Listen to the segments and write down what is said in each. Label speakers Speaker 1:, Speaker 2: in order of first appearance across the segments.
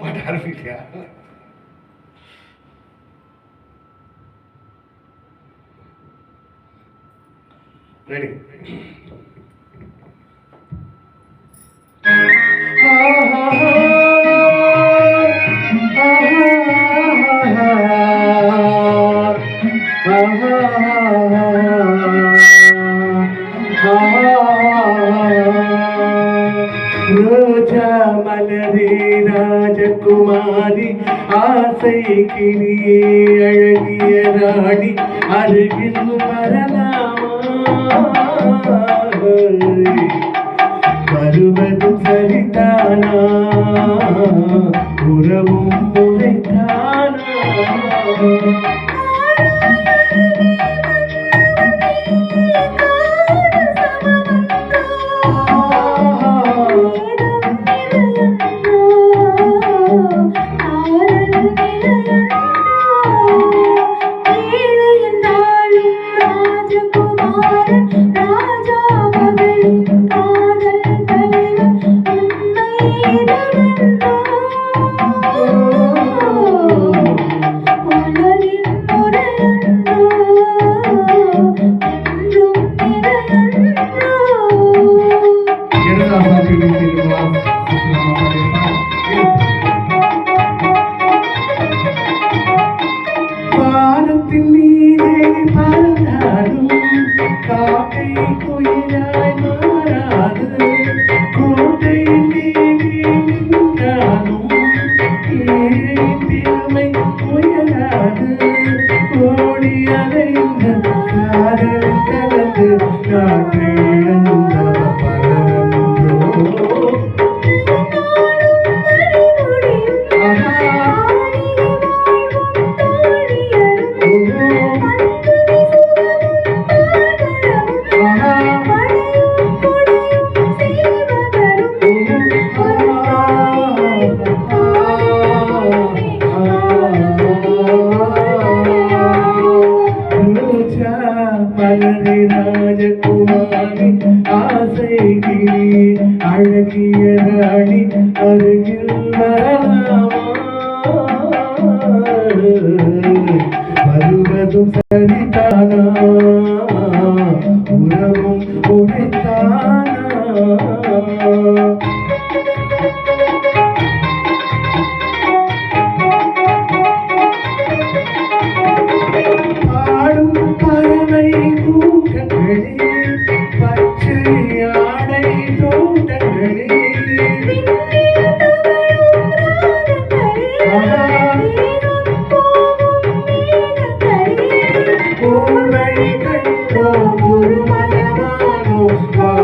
Speaker 1: பாட்டு ஆரம்பிக்கலையா? ரெடி ரோஜா ஆசை கிளியே அழகிய ராணி அருகில் வரலாமா வருவதும் சரிதானா? உறவும் முறைதானா? I'm ஆசை அழகிய ராணி அருகில் வருவதும் சரிதானா? உறவும் உடைத்தானா?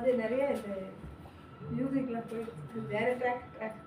Speaker 1: அது நிறைய இந்த மியூசிக்கில் போயிடுச்சு வேறு ட்ராக் ட்ராக்